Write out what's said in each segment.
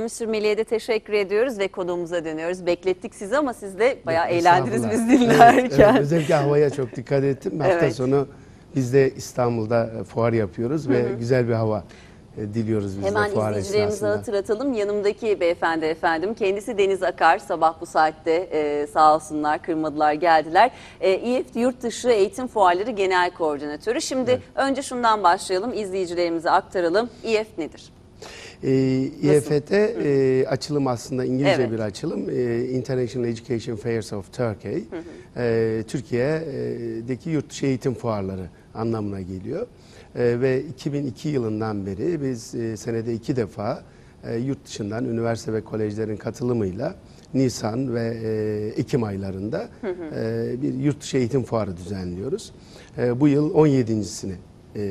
Mr. Melih'e de teşekkür ediyoruz ve konuğumuza dönüyoruz. Beklettik sizi ama siz de bayağı eğlendiniz biz dinlerken. Evet, evet. Özellikle havaya çok dikkat ettim. Hafta Evet. sonu biz de İstanbul'da e, fuar yapıyoruz ve güzel bir hava e, diliyoruz biz Hemen de fuar izleyicilerimize esnasında. hatırlatalım. Yanımdaki beyefendi efendim kendisi Deniz Akar. Sabah bu saatte e, sağ olsunlar kırmadılar geldiler. E, İEFT Yurt Dışı Eğitim Fuarları Genel Koordinatörü. Şimdi önce şundan başlayalım izleyicilerimize aktaralım. İEFT nedir? E, İEFT e, açılım aslında İngilizce Evet. bir açılım. E, International Education Fairs of Turkey. E, Türkiye'deki yurt dışı eğitim fuarları anlamına geliyor. E, ve 2002 yılından beri biz e, senede iki defa e, yurt dışından üniversite ve kolejlerin katılımıyla Nisan ve e, Ekim aylarında e, bir yurt dışı eğitim fuarı düzenliyoruz. E, bu yıl 17.sini e,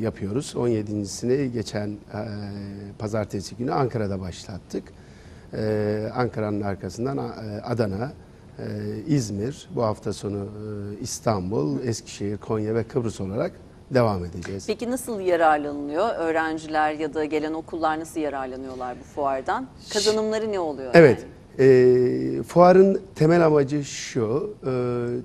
yapıyoruz. 17.sini geçen e, pazartesi günü Ankara'da başlattık. E, Ankara'nın arkasından e, Adana, e, İzmir, bu hafta sonu e, İstanbul, Eskişehir, Konya ve Kıbrıs olarak devam edeceğiz. Peki nasıl yararlanılıyor? Öğrenciler ya da gelen okullar nasıl yararlanıyorlar bu fuardan? Kazanımları ne oluyor? Evet. yani? E, fuarın temel amacı şu. e,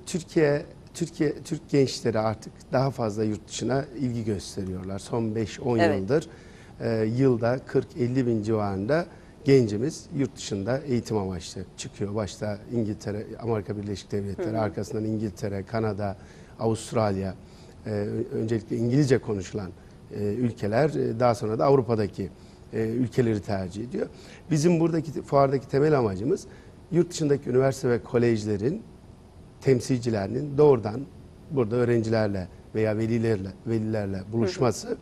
Türkiye Türkiye Türk gençleri artık daha fazla yurt dışına ilgi gösteriyorlar. Son 5-10 Evet. yıldır e, yılda 40-50 bin civarında gencimiz yurt dışında eğitim amaçlı çıkıyor. Başta İngiltere, Amerika Birleşik Devletleri, arkasından İngiltere, Kanada, Avustralya, e, öncelikle İngilizce konuşulan e, ülkeler, e, daha sonra da Avrupa'daki e, ülkeleri tercih ediyor. Bizim buradaki fuardaki temel amacımız yurt dışındaki üniversite ve kolejlerin temsilcilerinin doğrudan burada öğrencilerle veya velilerle velilerle buluşması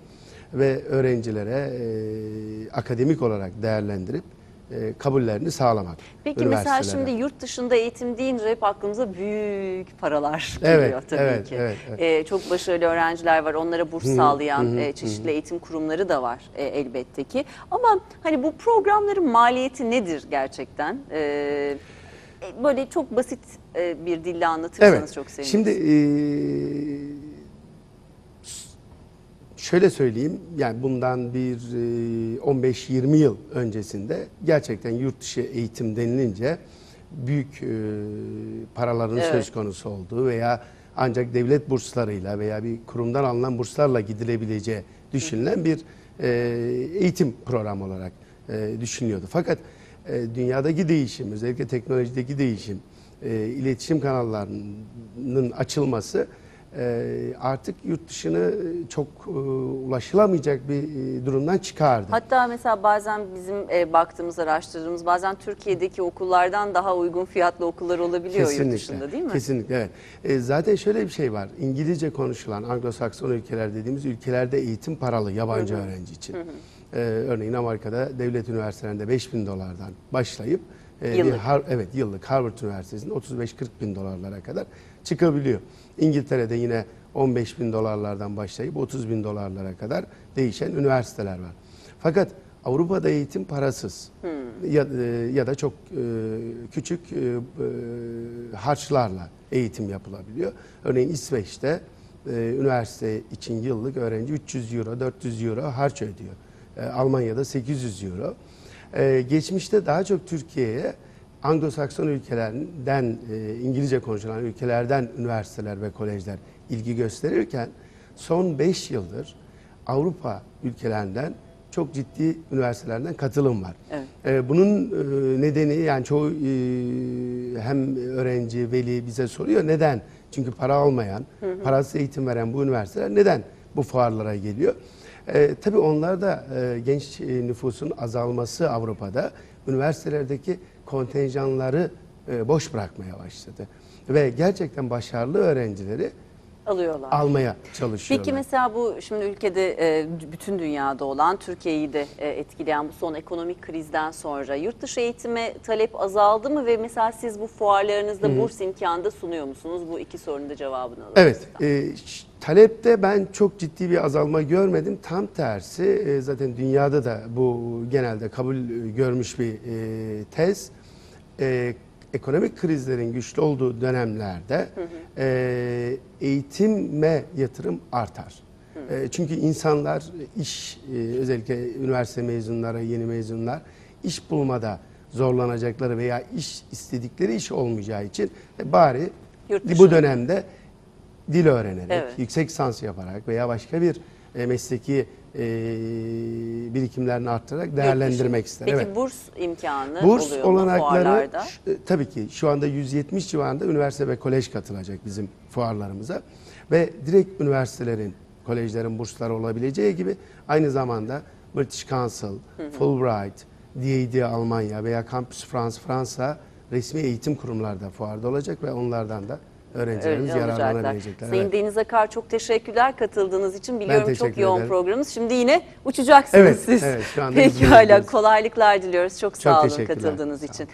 ve öğrencilere e, akademik olarak değerlendirip e, kabullerini sağlamak. Peki mesela şimdi yurt dışında eğitim deyince hep aklımıza büyük paralar Evet, geliyor tabii evet, ki. evet, evet. Ee, çok başarılı öğrenciler var. Onlara burs sağlayan e, çeşitli eğitim kurumları da var e, elbette ki. Ama hani bu programların maliyeti nedir gerçekten? Ee, e, böyle çok basit e, bir dille anlatırsanız Evet. çok seviniriz. Şimdi e, şöyle söyleyeyim. Yani bundan bir e, 15-20 yıl öncesinde gerçekten yurt dışı eğitim denilince büyük e, paraların Evet. söz konusu olduğu veya ancak devlet burslarıyla veya bir kurumdan alınan burslarla gidilebileceği düşünülen bir e, eğitim programı olarak e, düşünülüyordu. Fakat e, dünyadaki değişim, özellikle teknolojideki değişim, e, iletişim kanallarının açılması artık yurt dışını çok e, ulaşılamayacak bir e, durumdan çıkardı. Hatta mesela bazen bizim e, baktığımız, araştırdığımız bazen Türkiye'deki okullardan daha uygun fiyatlı okullar olabiliyor yurt dışında değil mi? Kesinlikle evet. E, zaten şöyle bir şey var. İngilizce konuşulan Anglo-Sakson ülkeler dediğimiz ülkelerde eğitim paralı yabancı öğrenci için. E, örneğin Amerika'da devlet üniversitelerinde 5000 dolardan başlayıp e, Yıllık. Har- evet yıllık Harvard Üniversitesi'nde 35-40 bin dolarlara kadar çıkabiliyor. İngiltere'de yine 15 bin dolarlardan başlayıp 30 bin dolarlara kadar değişen üniversiteler var. Fakat Avrupa'da eğitim parasız ya, e, ya da çok e, küçük e, e, harçlarla eğitim yapılabiliyor. Örneğin İsveç'te e, üniversite için yıllık öğrenci 300 euro, 400 euro harç ödüyor. E, Almanya'da 800 euro. E, geçmişte daha çok Türkiye'ye Anglo-Sakson ülkelerinden, e, İngilizce konuşulan ülkelerden üniversiteler ve kolejler ilgi gösterirken son 5 yıldır Avrupa ülkelerinden çok ciddi üniversitelerden katılım var. Evet. E, bunun e, nedeni yani çoğu e, hem öğrenci, veli bize soruyor neden? Çünkü para almayan, parasız eğitim veren bu üniversiteler neden bu fuarlara geliyor? E, tabii onlar da e, genç e, nüfusun azalması Avrupa'da üniversitelerdeki kontenjanları e, boş bırakmaya başladı. Ve gerçekten başarılı öğrencileri Alıyorlar. almaya çalışıyorlar. Peki mesela bu şimdi ülkede e, bütün dünyada olan Türkiye'yi de e, etkileyen bu son ekonomik krizden sonra yurt dışı eğitime talep azaldı mı ve mesela siz bu fuarlarınızda burs imkanı da sunuyor musunuz? Bu iki sorunun da cevabını alalım. Evet, e, talepte ben çok ciddi bir azalma görmedim. Tam tersi e, zaten dünyada da bu genelde kabul e, görmüş bir e, tez. E, ekonomik krizlerin güçlü olduğu dönemlerde e, eğitime yatırım artar. E, çünkü insanlar iş e, özellikle üniversite mezunları, yeni mezunlar iş bulmada zorlanacakları veya iş istedikleri iş olmayacağı için e, bari bu dönemde dil öğrenerek, Evet. yüksek lisans yaparak veya başka bir e, mesleki e, birikimlerini arttırarak değerlendirmek ister. Peki Evet. burs imkanı Burs oluyor mu olanakları fuarlarda? ş- e, tabii ki şu anda 170 civarında üniversite ve kolej katılacak bizim fuarlarımıza ve direkt üniversitelerin, kolejlerin bursları olabileceği gibi aynı zamanda British Council, Fulbright, DAD Almanya veya Campus France Fransa resmi eğitim kurumlarda fuarda olacak ve onlardan da öğrencilerimiz yararlanabilecekler. Sayın Evet. Deniz Akar çok teşekkürler katıldığınız için. Biliyorum çok yoğun ederim. programımız. Şimdi yine uçacaksınız Evet, siz. evet, şu anda hala kolaylıklar diliyoruz. Çok sağ olun katıldığınız için.